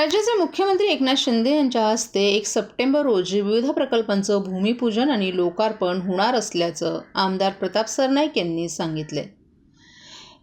राज्याचे मुख्यमंत्री एकनाथ शिंदे यांच्या हस्ते एक सप्टेंबर रोजी विविध प्रकल्पांचं भूमिपूजन आणि लोकार्पण होणार असल्याचं आमदार प्रताप सरनाईक यांनी सांगितले.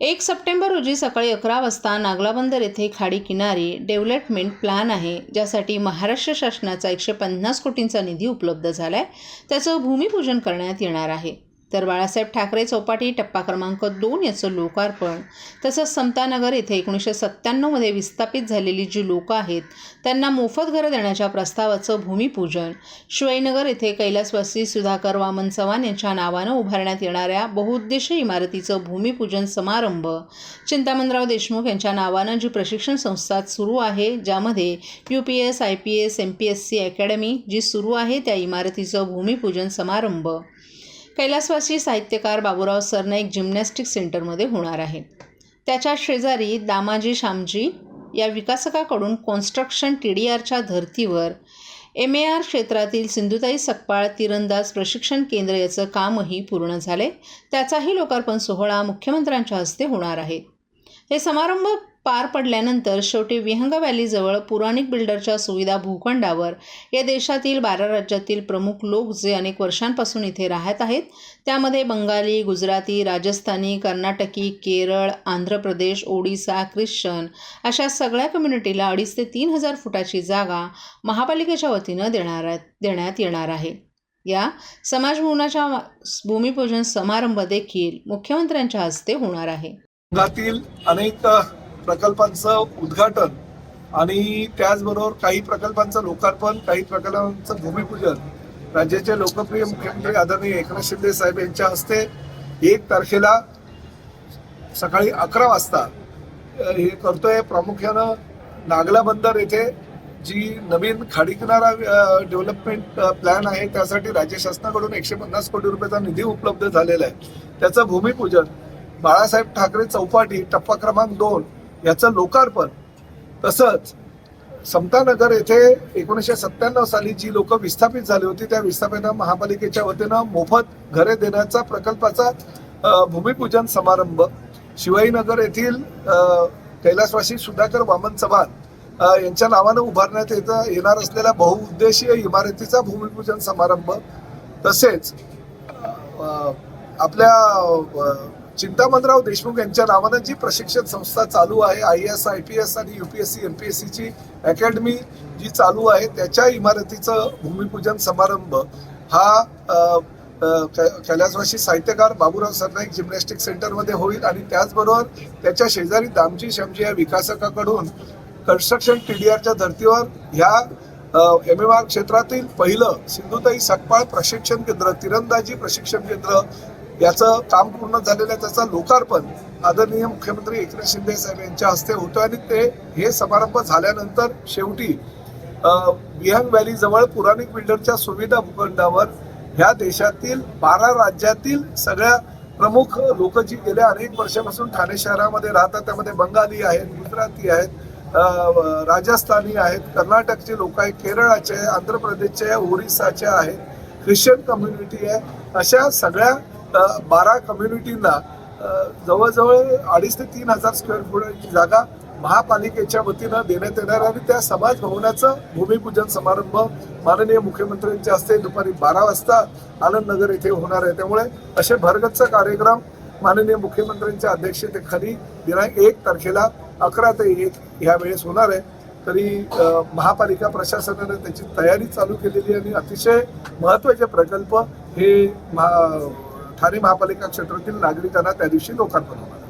एक सप्टेंबर रोजी सकाळी अकरा वाजता नागलाबंदर येथे खाडी किनारी डेव्हलपमेंट प्लॅन आहे ज्यासाठी महाराष्ट्र शासनाचा एकशे पन्नास कोटींचा निधी उपलब्ध झाला आहे त्याचं भूमिपूजन करण्यात येणार आहे. तर बाळासाहेब ठाकरे चौपाटी टप्पा क्रमांक दोन याचं लोकार्पण. तसंच समतानगर येथे एकोणीसशे सत्त्याण्णवमध्ये विस्थापित झालेली जी लोकं आहेत त्यांना मोफत घरं देण्याच्या प्रस्तावाचं भूमिपूजन. शिवाईनगर येथे कैलासवासी सुधाकर वामन चव्हाण यांच्या नावानं उभारण्यात येणाऱ्या बहुउद्देशीय इमारतीचं भूमिपूजन समारंभ. चिंतामणराव देशमुख यांच्या नावानं जी प्रशिक्षण संस्था सुरू आहे ज्यामध्ये U P S I P S M P S C academy जी सुरू आहे त्या इमारतीचं भूमिपूजन समारंभ. कैलासवासी साहित्यकार बाबूराव सरनाईक जिम्नॅस्टिक सेंटरमध्ये होणार आहे त्याच्या शेजारी दामाजी श्यामजी या विकासकाकडून कॉन्स्ट्रक्शन टी डी आरच्या धर्तीवर एम ए आर क्षेत्रातील सिंधुताई सकपाळ तिरंदाज प्रशिक्षण केंद्र याचं कामही पूर्ण झाले त्याचाही लोकार्पण सोहळा मुख्यमंत्र्यांच्या हस्ते होणार आहे. हे समारंभ पार पडल्यानंतर शेवटी विहंग व्हॅलीजवळ पुराणिक बिल्डरच्या सुविधा भूखंडावर या देशातील बारा राज्यातील प्रमुख लोक जे अनेक वर्षांपासून इथे राहत आहेत त्यामध्ये बंगाली गुजराती राजस्थानी कर्नाटकी केरळ आंध्र प्रदेश ओडिसा ख्रिश्चन अशा सगळ्या कम्युनिटीला अडीच ते तीन हजार फुटाची जागा महापालिकेच्या वतीनं देणार देण्यात येणार आहे. या समाजभवनाच्या भूमिपूजन समारंभ देखील मुख्यमंत्र्यांच्या हस्ते होणार आहे. अनेक प्रकल्पांचं उद्घाटन आणि त्याचबरोबर काही प्रकल्पांचं लोकार्पण काही प्रकल्पांचं भूमिपूजन राज्याचे लोकप्रिय मुख्यमंत्री आदरणीय एकनाथ शिंदे साहेब यांच्या हस्ते एक तारखेला सकाळी अकरा वाजता हे करतोय. प्रामुख्यानं नागला बंदर येथे जी नवीन खाडी किनारा डेव्हलपमेंट प्लॅन आहे त्यासाठी राज्य शासनाकडून एकशे पन्नास कोटी रुपयाचा निधी उपलब्ध झालेला आहे. त्याचं भूमिपूजन बाळासाहेब ठाकरे चौपाटी टप्पा क्रमांक दोन याचं लोकार्पण. तसंच समतानगर येथे एकोणीसशे सत्त्याण्णव साली जी लोक विस्थापित झाली होती त्या विस्थापित महापालिकेच्या वतीनं मोफत घरे देण्याचा प्रकल्पाचा भूमिपूजन समारंभ. शिवाईनगर येथील कैलासवासी सुधाकर वामन चव्हाण यांच्या नावानं उभारण्यात येत येणार असलेल्या बहुउद्देशीय इमारतीचा भूमिपूजन समारंभ. तसेच आपल्या चिंतामणराव देशमुख यांच्या नावानं जी प्रशिक्षण संस्था चालू आहे I S I P S आणि युपीएससी एम पी एस सीची अकॅडमी जी चालू आहे त्याच्या इमारतीचं भूमिपूजन समारंभ हा कै- कैलासवासी साहित्यकार बाबूराव सरनाईक जिम्नॅस्टिक सेंटरमध्ये होईल आणि त्याचबरोबर त्याच्या शेजारी दामजी श्यामजी या विकासकाकडून कन्स्ट्रक्शन टी डी आरच्या धर्तीवर ह्या एम एम आर क्षेत्रातील पहिलं सिंधुताई सकपाळ प्रशिक्षण केंद्र तिरंदाजी प्रशिक्षण केंद्र याचं काम पूर्ण झालेलं आहे त्याचं लोकार्पण आदरणीय मुख्यमंत्री एकनाथ शिंदे साहेब यांच्या हस्ते होतं. आणि ते हे समारंभ झाल्यानंतर शेवटी बिहंग व्हॅली जवळ पुराणिक बिल्डरच्या सुविधा भूखंडावर ह्या देशातील बारा राज्यातील सगळ्या प्रमुख लोक जी गेल्या अनेक वर्षापासून ठाणे शहरामध्ये राहतात त्यामध्ये बंगाली आहेत गुजराती आहेत राजस्थानी आहेत कर्नाटकचे लोक आहेत केरळाचे आहे, आंध्र प्रदेशचे आहे, ओरिसाचे आहेत ख्रिश्चन कम्युनिटी आहे अशा सगळ्या बारा कम्युनिटींना जवळजवळ अडीच ते तीन हजार स्क्वेअर फुटाची जागा महापालिकेच्या वतीनं देण्यात येणार आणि त्या समाज भवनाचं भूमिपूजन समारंभ माननीय मुख्यमंत्र्यांच्या हस्ते दुपारी बारा वाजता आनंदनगर येथे होणार आहे. त्यामुळे असे भरगच्च कार्यक्रम माननीय मुख्यमंत्र्यांच्या अध्यक्षतेखाली दिनांक एक तारखेला अकरा ते एक ह्या वेळेस होणार आहे. तरी महापालिका प्रशासनाने त्याची तयारी चालू केलेली आणि अतिशय महत्त्वाचे प्रकल्प हे महा ठाणे महापालिका क्षेत्रातील नागरिकांना त्या दिवशी लोकार्पण होणार.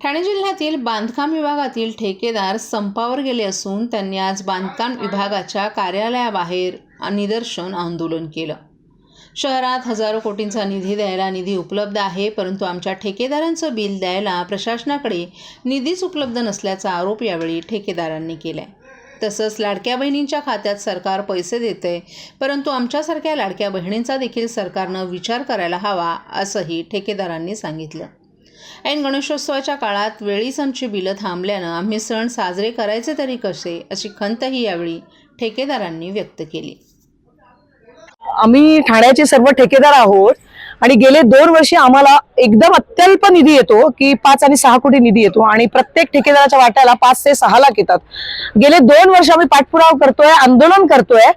ठाणे जिल्ह्यातील बांधकाम विभागातील ठेकेदार संपावर गेले असून त्यांनी आज बांधकाम विभागाच्या कार्यालयाबाहेर निदर्शन आंदोलन केलं. शहरात हजारो कोटींचा निधी द्यायला निधी उपलब्ध आहे परंतु आमच्या ठेकेदारांचं बिल द्यायला प्रशासनाकडे निधीच उपलब्ध नसल्याचा आरोप यावेळी ठेकेदारांनी केलाय. तसंच लाडक्या बहिणींच्या खात्यात सरकार पैसे देते परंतु आमच्यासारख्या लाडक्या बहिणींचा देखील सरकारनं विचार करायला हवा असंही ठेकेदारांनी सांगितलं. ऐन गणेशोत्सवाच्या काळात वेळीच आमची बिलं थांबल्यानं आम्ही सण साजरे करायचे तरी कसे अशी खंतही यावेळी ठेकेदारांनी व्यक्त केली. आम्ही ठाण्याचे सर्व ठेकेदार आहोत. आणि गेले दोन वर्षे आम्हाला एकदम अत्यल्प निधी येतो की पाच आणि सहा कोटी निधी येतो आणि प्रत्येक ठेकेदाराच्या वाट्याला पाच ते सहा लाख येतात. गेले दोन वर्ष आम्ही पाठपुरावा करतोय आंदोलन करतोय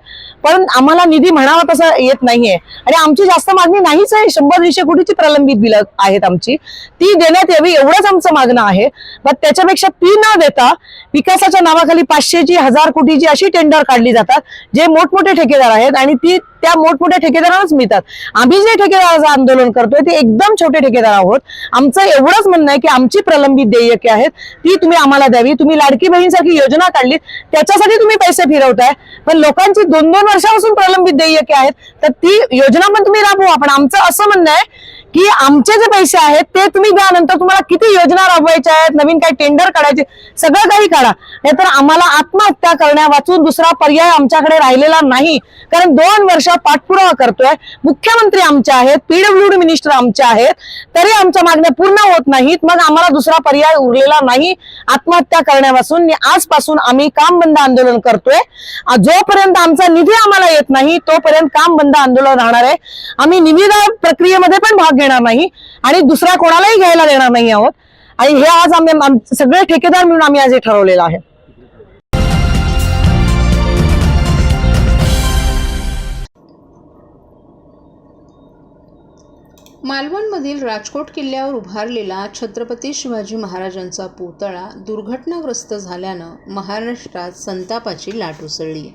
पण आम्हाला निधी म्हणावा तसा येत नाहीये. आणि आमची जास्त मागणी नाहीच आहे शंभर दीडशे कोटीची प्रलंबित बिलं आहेत आमची. ती देण्यात यावी एवढंच आमचं मागणं आहे. पण त्याच्यापेक्षा ती न देता विकासाच्या नावाखाली पाचशेची हजार कोटीची अशी टेंडर काढली जातात जे मोठमोठे ठेकेदार आहेत आणि ती त्या मोठमोठ्या ठेकेदारांनाच मिळतात. आम्ही जे ठेकेदाराचं आंदोलन करतोय ते एकदम छोटे ठेकेदार आहोत. आमचं एवढंच म्हणणं आहे की आमची प्रलंबित देयके आहेत ती तुम्ही आम्हाला द्यावी. तुम्ही लाडकी बहीणसारखी योजना काढलीत त्याच्यासाठी तुम्ही पैसे फिरवताय. पण लोकांची दोन दोन वर्षापासून प्रलंबित देयके आहेत तर ती योजना पण तुम्ही राबवा. पण आमचं असं म्हणणं आहे की आमचे जे पैसे आहेत ते तुम्ही द्या नंतर तुम्हाला किती योजना राबवायच्या आहेत नवीन काही टेंडर काढायचे सगळं काही काढा. नाहीतर आम्हाला आत्महत्या करण्या वाचून दुसरा पर्याय आमच्याकडे राहिलेला नाही. कारण दोन वर्ष पाठपुरावा करतोय. मुख्यमंत्री आमचे आहेत पीडब्ल्यूडी मिनिस्टर आमचे आहेत. तरी आमच्या मागण्या पूर्ण होत नाहीत. मग आम्हाला दुसरा पर्याय उरलेला नाही. आत्महत्या करण्यापासून आजपासून आम्ही काम बंद आंदोलन करतोय. जोपर्यंत आमचा निधी आम्हाला येत नाही तोपर्यंत काम बंद आंदोलन राहणार आहे. आम्ही निविदा प्रक्रियेमध्ये पण भाग घेणार नाही आणि दुसऱ्या कोणालाही घ्यायला देणार नाही आहोत. आणि हे आज आम्ही सगळे ठेकेदार मिळून आम्ही आज हे ठरवलेलं आहे. मालवणमधील राजकोट किल्ल्यावर उभारलेला छत्रपती शिवाजी महाराजांचा पुतळा दुर्घटनाग्रस्त झाल्यानं महाराष्ट्रात संतापाची लाट उसळली.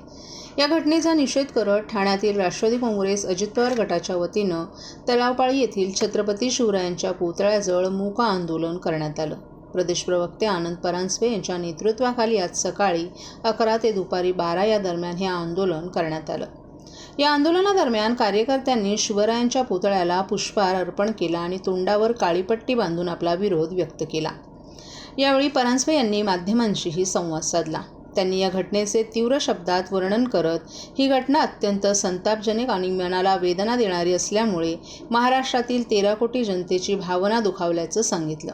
या घटनेचा निषेध करत ठाण्यातील राष्ट्रवादी काँग्रेस अजित पवार गटाच्या वतीनं तलावपाळी येथील छत्रपती शिवरायांच्या पुतळ्याजवळ मूका आंदोलन करण्यात आलं. प्रदेश प्रवक्ते आनंद परांजपे यांच्या नेतृत्वाखाली आज सकाळी अकरा ते दुपारी बारा या दरम्यान हे आंदोलन करण्यात आलं. या आंदोलनादरम्यान कार्यकर्त्यांनी शिवरायांच्या पुतळ्याला पुष्पहार अर्पण केला आणि तोंडावर काळीपट्टी बांधून आपला विरोध व्यक्त केला. यावेळी परांजपे यांनी माध्यमांशीही संवाद साधला. त्यांनी या घटनेचे तीव्र शब्दात वर्णन करत ही घटना अत्यंत संतापजनक आणि मनाला वेदना देणारी असल्यामुळे महाराष्ट्रातील तेरा कोटी जनतेची भावना दुखावल्याचं सांगितलं.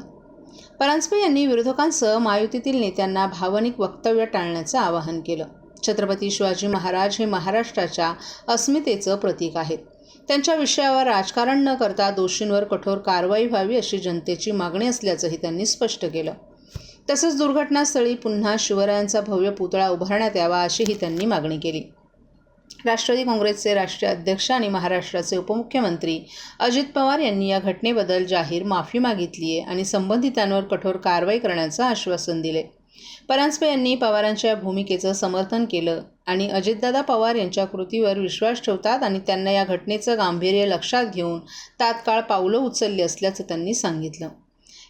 परांजपे यांनी विरोधकांसह महायुतीतील नेत्यांना भावनिक वक्तव्य टाळण्याचं आवाहन केलं. छत्रपती शिवाजी महाराज हे महाराष्ट्राच्या अस्मितेचं प्रतीक आहेत. त्यांच्या विषयावर राजकारण न करता दोषींवर कठोर कारवाई व्हावी अशी जनतेची मागणी असल्याचंही त्यांनी स्पष्ट केलं. तसंच दुर्घटनास्थळी पुन्हा शिवरायांचा भव्य पुतळा उभारण्यात यावा अशीही त्यांनी मागणी केली. राष्ट्रवादी काँग्रेसचे राष्ट्रीय अध्यक्ष आणि महाराष्ट्राचे उपमुख्यमंत्री अजित पवार यांनी या घटनेबद्दल जाहीर माफी मागितली आहे आणि संबंधितांवर कठोर कारवाई करण्याचं आश्वासन दिले. परांजपे यांनी पवारांच्या भूमिकेचं समर्थन केलं आणि अजितदादा पवार यांच्या कृतीवर विश्वास ठेवतात आणि त्यांना या घटनेचं गांभीर्य लक्षात घेऊन तात्काळ पावलं उचलली असल्याचं त्यांनी सांगितलं.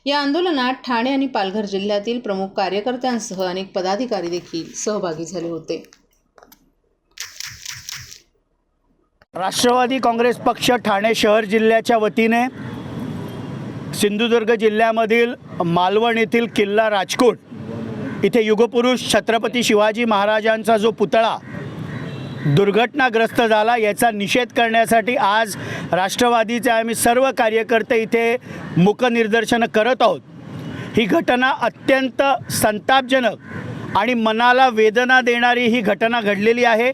या आंदोलनात ठाणे आणि पालघर जिल्ह्यातील प्रमुख कार्यकर्त्यांसह अनेक पदाधिकारी देखील सहभागी झाले होते. राष्ट्रवादी काँग्रेस पक्ष ठाणे शहर जिल्ह्याच्या वतीने सिंधुदुर्ग जिल्ह्यामधील मालवण येथील किल्ला राजकोट इथे युगपुरुष छत्रपती शिवाजी महाराजांचा जो पुतळा दुर्घटनाग्रस्त झाला. याचा निषेध करण्यासाठी आज राष्ट्रवादीचे आम्ही सर्व कार्यकर्ते इथे मुकनिर्दर्शनं करत आहोत. ही घटना अत्यंत संतापजनक आणि मनाला वेदना देणारी ही घटना घडलेली आहे.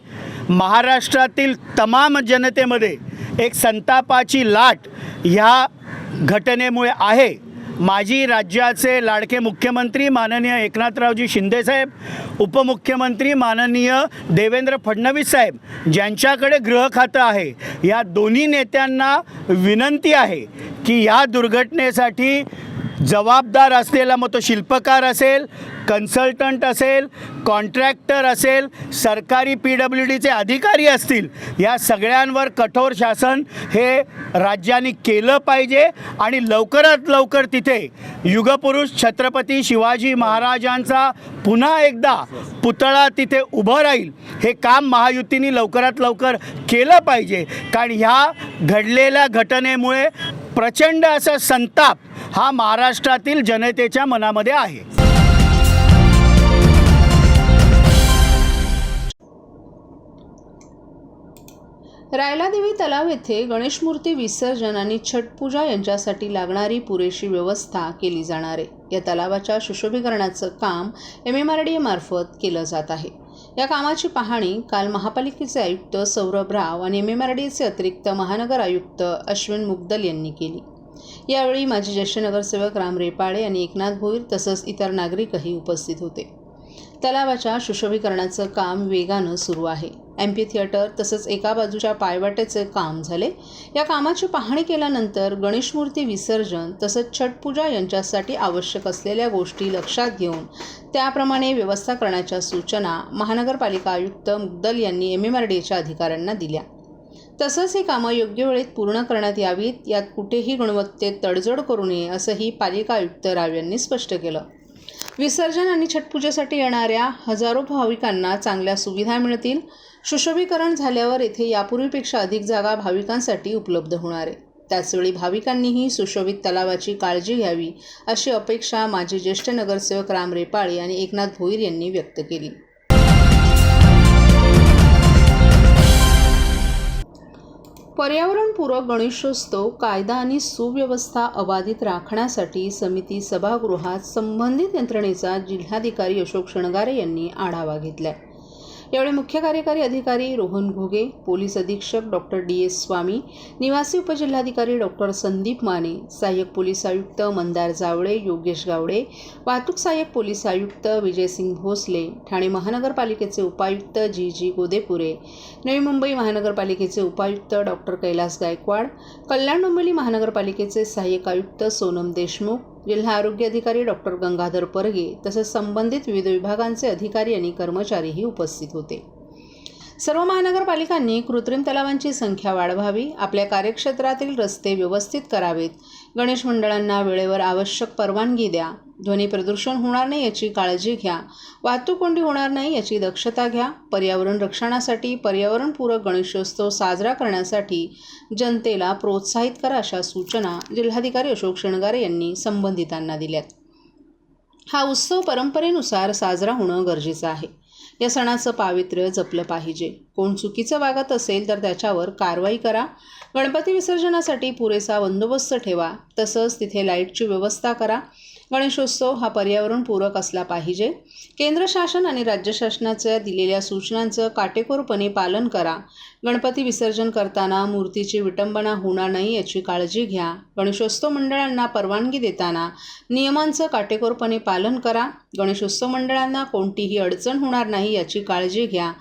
महाराष्ट्रातील तमाम जनतेमध्ये एक संतापाची लाट ह्या घटनेमुळे आहे. माजी राज्याचे लाडके मुख्यमंत्री माननीय एकनाथरावजी शिंदेसाहेब उपमुख्यमंत्री माननीय देवेंद्र फडणवीस साहेब ज्यांच्याकडे गृह खातं आहे या दोन्ही नेत्यांना विनंती आहे की या दुर्घटनेसाठी जबाबदार असलेला मग तो शिल्पकार असेल कन्सल्टंट असेल कॉन्ट्रॅक्टर असेल सरकारी पी डब्ल्यू डीचे अधिकारी असतील या सगळ्यांवर कठोर शासन हे राज्याने केलं पाहिजे आणि लवकरात लवकर तिथे युगपुरुष छत्रपती शिवाजी महाराजांचा पुन्हा एकदा पुतळा तिथे उभं राहील. हे काम महायुतीने लवकरात लवकर केलं पाहिजे. कारण ह्या घडलेल्या घटनेमुळे प्रचंड असा संताप हा महाराष्ट्रातील जनतेच्या मनामध्ये आहे. रायलादेवी तलाव येथे गणेश मूर्ती विसर्जन आणि छटपूजा यांच्यासाठी लागणारी पुरेशी व्यवस्था केली जाणार आहे. या तलावाच्या सुशोभीकरणाचं काम एम एम आर डी मार्फत केलं जात आहे. या कामाची पाहणी काल महापालिकेचे आयुक्त सौरभ राव आणि एम एम आर डीचे अतिरिक्त महानगर आयुक्त अश्विन मुग्दल यांनी केली. यावेळी माजी ज्येष्ठ नगरसेवक राम रेपाळे आणि एकनाथ भोईर तसंच इतर नागरिकही उपस्थित होते. तलावाच्या सुशोभीकरणाचं काम वेगानं सुरू आहे. एम्पी थिएटर तसंच एका बाजूच्या पायवाटेचे काम झाले. या कामाची पाहणी केल्यानंतर गणेशमूर्ती विसर्जन तसंच छटपूजा यांच्यासाठी आवश्यक असलेल्या गोष्टी लक्षात घेऊन त्याप्रमाणे व्यवस्था करण्याच्या सूचना महानगरपालिका आयुक्त मुग्दल यांनी एम एम आर डी एच्या अधिकाऱ्यांना दिल्या. तसंच ही कामं योग्य वेळेत पूर्ण करण्यात यावीत यात कुठेही गुणवत्तेत तडजोड करू नये असंही पालिका आयुक्त राव यांनी स्पष्ट केलं. विसर्जन आणि छटपूजेसाठी येणाऱ्या हजारो भाविकांना चांगल्या सुविधा मिळतील. सुशोभीकरण झाल्यावर येथे यापूर्वीपेक्षा अधिक जागा भाविकांसाठी उपलब्ध होणार आहे. त्याचवेळी भाविकांनीही सुशोभित तलावाची काळजी घ्यावी अशी अपेक्षा माजी ज्येष्ठ नगरसेवक राम रेपाळे आणि एकनाथ भोईर यांनी व्यक्त केली. पर्यावरणपूरक गणेशोत्सव कायदा आणि सुव्यवस्था अबाधित राखण्यासाठी समिती सभागृहात संबंधित यंत्रणेचा जिल्हाधिकारी अशोक शणगारे यांनी आढावा घेतलाय. यावेळी मुख्य कार्यकारी अधिकारी रोहन घुगे पोलीस अधीक्षक डॉक्टर डी एस स्वामी निवासी उपजिल्हाधिकारी डॉक्टर संदीप माने सहाय्यक पोलीस आयुक्त मंदार जावळे योगेश गावडे वाहतूक सहाय्यक पोलीस आयुक्त विजयसिंग भोसले ठाणे महानगरपालिकेचे उपायुक्त जी जी गोदेपुरे नवी मुंबई महानगरपालिकेचे उपायुक्त डॉक्टर कैलास गायकवाड कल्याण डोंबिवली महानगरपालिकेचे सहाय्यक आयुक्त सोनम देशमुख जिल्हा आरोग्य अधिकारी डॉक्टर गंगाधर परगे तसेच संबंधित विविध विभागांचे अधिकारी आणि कर्मचारीही उपस्थित होते. सर्व महानगरपालिकांनी कृत्रिम तलावांची संख्या वाढवावी आपल्या कार्यक्षेत्रातील रस्ते व्यवस्थित करावेत. गणेश मंडळांना वेळेवर आवश्यक परवानगी द्या. ध्वनी प्रदूषण होणार नाही याची काळजी घ्या. वाहतूक कोंडी होणार नाही याची दक्षता घ्या. पर्यावरण रक्षणासाठी पर्यावरणपूरक गणेशोत्सव साजरा करण्यासाठी जनतेला प्रोत्साहित करा अशा सूचना जिल्हाधिकारी अशोक शेणगारे यांनी संबंधितांना दिल्यात. हा उत्सव परंपरेनुसार साजरा होणं गरजेचं आहे. या सणाचं पावित्र्य जपलं पाहिजे. कोण चुकीचं वागत असेल तर त्याच्यावर कारवाई करा. गणपती विसर्जनासाठी पुरेसा बंदोबस्त ठेवा. तसंच तिथे लाईटची व्यवस्था करा. गणेशोत्सव हा पर्यावरणपूरक असला पाहिजे. केंद्र शासन आणि राज्य शासनाच्या दिलेल्या सूचनांचं काटेकोरपणे पालन करा. गणपती विसर्जन करताना मूर्तीची विटंबना होणार नाही याची काळजी घ्या. गणेशोत्सव मंडळांना परवानगी देताना नियमांचं काटेकोरपणे पालन करा. गणेशोत्सव मंडळांना कोणतीही अडचण होणार नाही याची काळजी घ्या.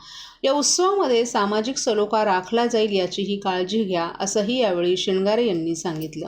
या उत्सवामध्ये सामाजिक सलोखा राखला जाईल याचीही काळजी घ्या असंही यावेळी शिणगारे यांनी सांगितलं.